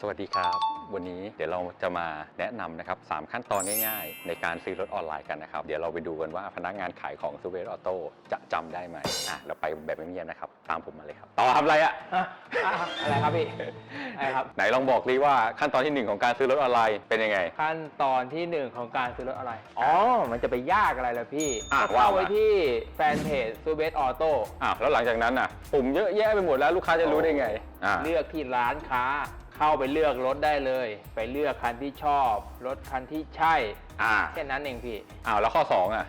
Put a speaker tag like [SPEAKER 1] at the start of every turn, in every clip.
[SPEAKER 1] สวัสดีครับ วันนี้เดี๋ยวเราจะมาแนะนำนะครับสามขั้นตอนง่ายๆ ในการซื้อรถออนไลน์กันนะครับ เดี๋ยวเราไปดูกันว่าพนักงานขายของซูเปอร์ออโต้จะจำได้ไหมอะเราไปแบบเงียบๆนะครับ ตามผมมาเลยครับต่อทำอะไรอะ
[SPEAKER 2] อะอะอะไรครับพี่ อะไรครับ
[SPEAKER 1] ไหนลองบอกดิว่าขั้นตอนที่หนึ่งของการซื้อรถออนไลน์เป็นยังไง
[SPEAKER 2] ขั้นตอนที่หนึ่งของการซื้อรถอะไร อ๋อ มันจะไปยากอะไรล่ะพี่
[SPEAKER 1] อะ
[SPEAKER 2] ก็เข้า
[SPEAKER 1] ว่ามา
[SPEAKER 2] ไว้ที่แฟนเพจซูเบสออโต้
[SPEAKER 1] อะแล้วหลังจากนั้นอะปุ่มเยอะแยะไปหมดแล้วลูกค้าจะรู้ได้ไงอะ
[SPEAKER 2] เลือกที่ร้านค้า เข้าไปเลือกรถได้เลย ไปเลือกคันที่ชอบ รถคันที่ใช่
[SPEAKER 1] อะ
[SPEAKER 2] แค่นั้นเองพี่
[SPEAKER 1] อ้าวแล้วข้อสองอะ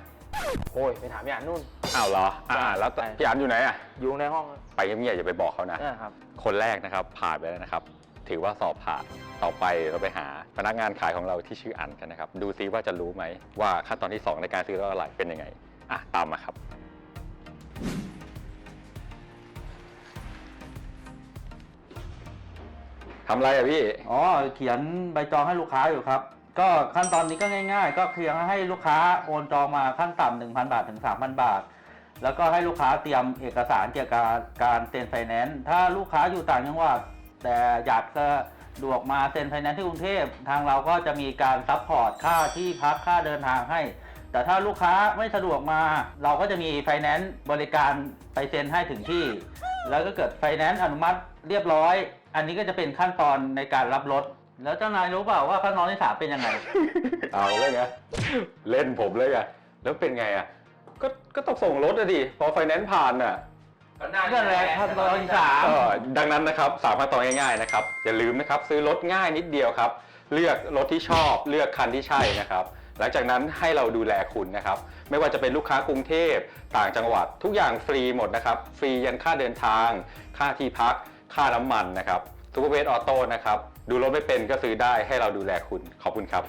[SPEAKER 2] โอ้ยไปถามพี่อ่านนู่น
[SPEAKER 1] อ้าวเหรอ อ่า
[SPEAKER 2] ใช่
[SPEAKER 1] แล้ว
[SPEAKER 2] ใช่
[SPEAKER 1] พี่อันอยู่ไหนอะ
[SPEAKER 2] อยู่ในห้อง
[SPEAKER 1] ไปเงียบๆอย่าไปบอกเขานะ
[SPEAKER 2] นะครับ
[SPEAKER 1] คนแรกนะครับผ่านไปแล้วนะครับ ถือว่าสอบผ่านต่อไปเราไปหาพนักงานขายของเราที่ชื่ออันกันนะครับ ดูซิว่าจะรู้ไหมว่าขั้นตอนที่ 2 ในการซื้อรถอะไรเป็นยังไง อะ ตามมาครับ ทำอะไรอะพี่
[SPEAKER 3] อ๋อ เขียนใบจองให้ลูกค้าอยู่ครับ ก็ขั้นตอนนี้ก็ง่าย ๆ ก็เพียงให้ลูกค้าโอนจองมาขั้นต่ำ1,000 บาทถึง 3,000 บาท แล้วก็ให้ลูกค้าเตรียมเอกสารเกี่ยวกับการเซ็นไฟแนนซ์ถ้าลูกค้าอยู่ต่างจังหวัดแต่อยากจะดวกมาเซ็นไฟแนนซ์ที่กรุงเทพทางเราก็จะมีการซัพพอร์ตค่าที่พักค่าเดินทางให้ แต่ถ้าลูกค้าไม่สะดวกมา เราก็จะมีไฟแนนซ์บริการไปเซ็นให้ถึงที่ แล้วก็เกิดไฟแนนซ์อนุมัติเรียบร้อย อันนี้ก็จะเป็นขั้นตอนในการรับรถ แล้วเจ้านายรู้เปล่าว่าขั้นตอนที่สามเป็นยังไง
[SPEAKER 1] เอาเลยไงเล่นผมเลยไงแล้วเป็นไงอะ ก็ก็ต้องส่งรถอะดิพอไฟแนนซ์ผ่านอะ
[SPEAKER 3] นั่นแหละขั้นตอนที่สาม
[SPEAKER 1] ก็ดังนั้นนะครับสามขั้นตอนง่ายๆนะครับอย่าลืมนะครับซื้อรถง่ายนิดเดียวครับ เลือกรถที่ชอบเลือกคันที่ใช่นะครับ หลังจากนั้นให้เราดูแลคุณนะครับ ไม่ว่าจะเป็นลูกค้ากรุงเทพต่างจังหวัดทุกอย่างฟรีหมดนะครับ ฟรียันค่าเดินทาง ค่าที่พัก ค่าน้ำมันนะครับซูเปอร์เวสออโต้นะครับ ดูรถไม่เป็นก็ซื้อได้ให้เราดูแลคุณขอบคุณครับ